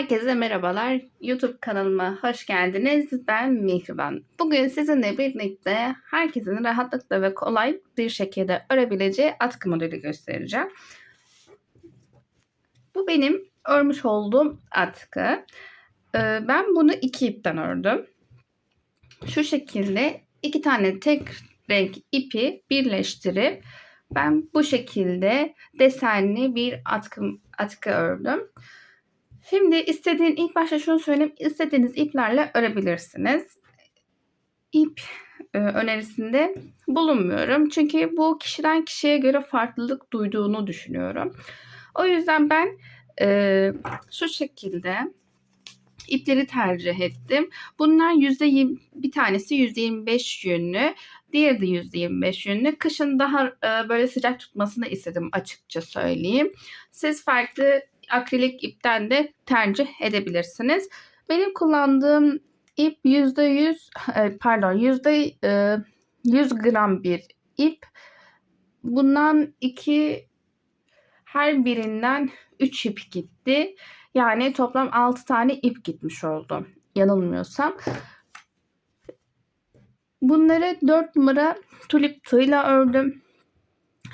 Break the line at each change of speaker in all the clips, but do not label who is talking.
Herkese merhabalar. YouTube kanalıma hoş geldiniz. Ben Mihriban. Bugün sizinle birlikte herkesin rahatlıkla ve kolay bir şekilde örebileceği atkı modeli göstereceğim. Bu benim örmüş olduğum atkı. Ee, Ben bunu iki ipten ördüm. Şu şekilde iki tane tek renk ipi birleştirip ben bu şekilde desenli bir atkı, atkı ördüm. Şimdi istediğin ilk başta şunu söyleyeyim. istediğiniz iplerle örebilirsiniz. İp e, önerisinde bulunmuyorum. Çünkü bu kişiden kişiye göre farklılık duyduğunu düşünüyorum. O yüzden ben e, şu şekilde ipleri tercih ettim. Bunlar %20, bir tanesi %25 yönlü, diğeri de %25 yönlü. Kışın daha e, böyle sıcak tutmasını istedim açıkça söyleyeyim. Siz farklı akrilik ipten de tercih edebilirsiniz. Benim kullandığım ip %100 e, pardon %100 e, gram bir ip. Bundan iki her birinden 3 ip gitti. Yani toplam 6 tane ip gitmiş oldu. Yanılmıyorsam. Bunları 4 numara tulip tığıyla ördüm.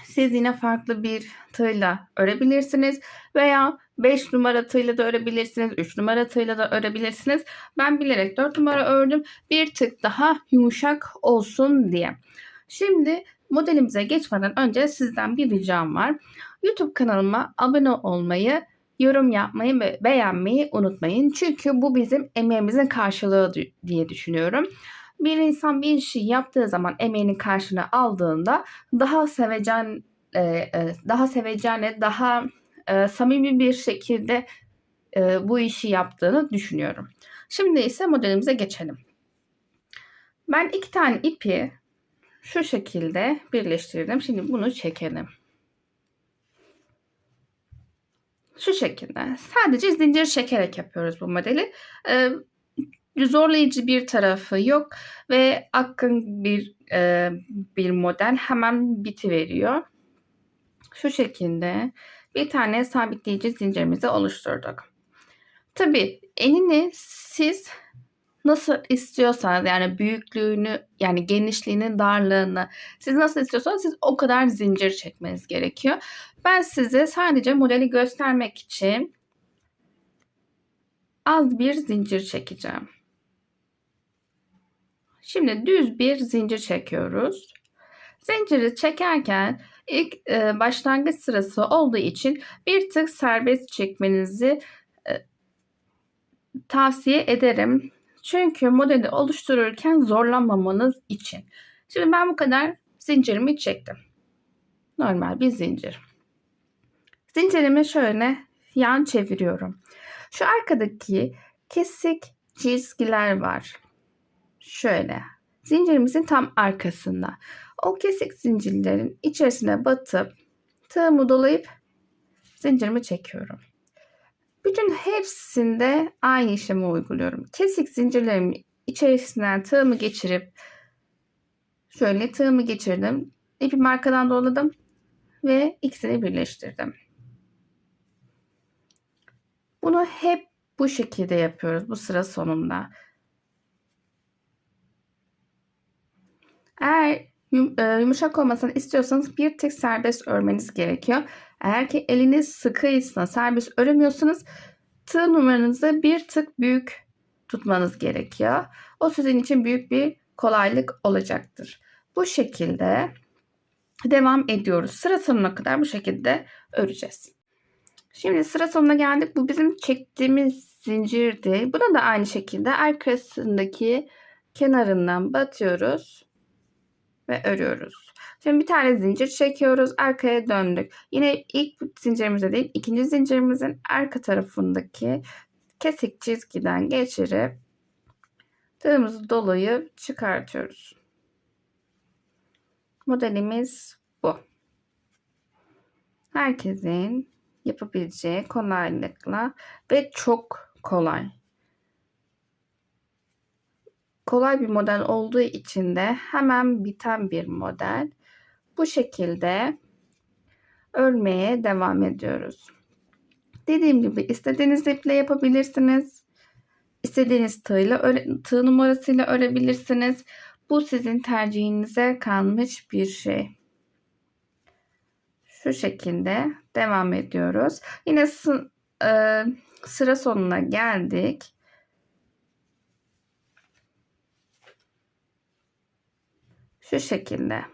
Siz yine farklı bir tığla örebilirsiniz veya 5 numara tığla da örebilirsiniz, 3 numara tığla da örebilirsiniz. Ben bilerek 4 numara ördüm. Bir tık daha yumuşak olsun diye. Şimdi modelimize geçmeden önce sizden bir ricam var. YouTube kanalıma abone olmayı, yorum yapmayı ve beğenmeyi unutmayın. Çünkü bu bizim emeğimizin karşılığı diye düşünüyorum. Bir insan bir işi yaptığı zaman emeğinin karşılığını aldığında daha sevecen e, e, daha sevecene daha e, samimi bir şekilde bu işi yaptığını düşünüyorum. Şimdi ise modelimize geçelim. Ben iki tane ipi şu şekilde birleştirdim. Şimdi bunu çekelim. Şu şekilde. Sadece zincir çekerek yapıyoruz bu modeli zorlayıcı bir tarafı yok ve akın bir e, bir model hemen biti veriyor. Şu şekilde bir tane sabitleyici zincirimizi oluşturduk. Tabi enini siz nasıl istiyorsanız yani büyüklüğünü yani genişliğini darlığını siz nasıl istiyorsanız siz o kadar zincir çekmeniz gerekiyor. Ben size sadece modeli göstermek için az bir zincir çekeceğim. Şimdi düz bir zincir çekiyoruz. Zinciri çekerken ilk e, başlangıç sırası olduğu için bir tık serbest çekmenizi e, tavsiye ederim. Çünkü modeli oluştururken zorlanmamanız için. Şimdi ben bu kadar zincirimi çektim. Normal bir zincir. Zincirimi şöyle yan çeviriyorum. Şu arkadaki kesik çizgiler var şöyle zincirimizin tam arkasında. O kesik zincirlerin içerisine batıp tığımı dolayıp zincirimi çekiyorum. Bütün hepsinde aynı işlemi uyguluyorum. Kesik zincirlerimin içerisinden tığımı geçirip şöyle tığımı geçirdim. İpimi arkadan doladım ve ikisini birleştirdim. Bunu hep bu şekilde yapıyoruz bu sıra sonunda. Eğer e, yumuşak olmasını istiyorsanız bir tek serbest örmeniz gerekiyor. Eğer ki eliniz sıkıysa serbest öremiyorsanız tığ numaranızı bir tık büyük tutmanız gerekiyor. O sizin için büyük bir kolaylık olacaktır. Bu şekilde devam ediyoruz. Sıra sonuna kadar bu şekilde öreceğiz. Şimdi sıra sonuna geldik. Bu bizim çektiğimiz zincirdi. Buna da aynı şekilde arkasındaki kenarından batıyoruz ve örüyoruz. Şimdi bir tane zincir çekiyoruz. Arkaya döndük. Yine ilk zincirimize değil ikinci zincirimizin arka tarafındaki kesik çizgiden geçirip tığımızı dolayıp çıkartıyoruz. Modelimiz bu. Herkesin yapabileceği kolaylıkla ve çok kolay kolay bir model olduğu için de hemen biten bir model. Bu şekilde örmeye devam ediyoruz. Dediğim gibi istediğiniz iple yapabilirsiniz. İstediğiniz tığla, tığ numarasıyla örebilirsiniz. Bu sizin tercihinize kalmış bir şey. Şu şekilde devam ediyoruz. Yine sı, e, sıra sonuna geldik. Şu şekilde.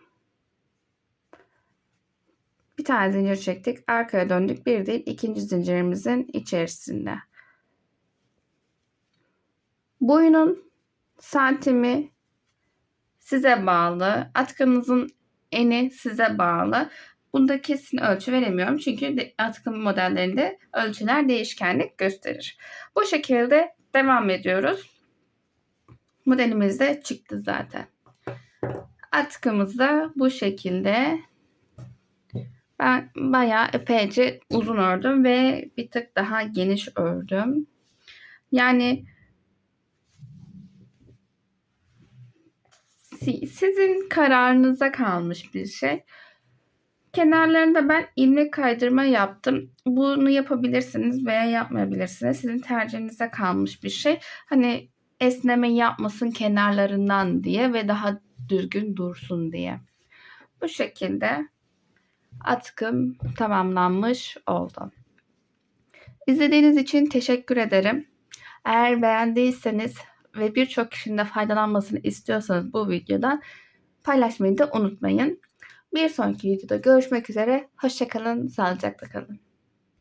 Bir tane zincir çektik. Arkaya döndük. Bir değil ikinci zincirimizin içerisinde. Boyunun santimi size bağlı. Atkınızın eni size bağlı. Bunda kesin ölçü veremiyorum. Çünkü atkı modellerinde ölçüler değişkenlik gösterir. Bu şekilde devam ediyoruz. Modelimiz de çıktı zaten. Atkımız da bu şekilde. Ben bayağı epeyce uzun ördüm ve bir tık daha geniş ördüm. Yani sizin kararınıza kalmış bir şey. Kenarlarında ben ilmek kaydırma yaptım. Bunu yapabilirsiniz veya yapmayabilirsiniz. Sizin tercihinize kalmış bir şey. Hani esneme yapmasın kenarlarından diye ve daha düzgün dursun diye. Bu şekilde atkım tamamlanmış oldu. İzlediğiniz için teşekkür ederim. Eğer beğendiyseniz ve birçok kişinin de faydalanmasını istiyorsanız bu videodan paylaşmayı da unutmayın. Bir sonraki videoda görüşmek üzere. Hoşçakalın, sağlıcakla kalın.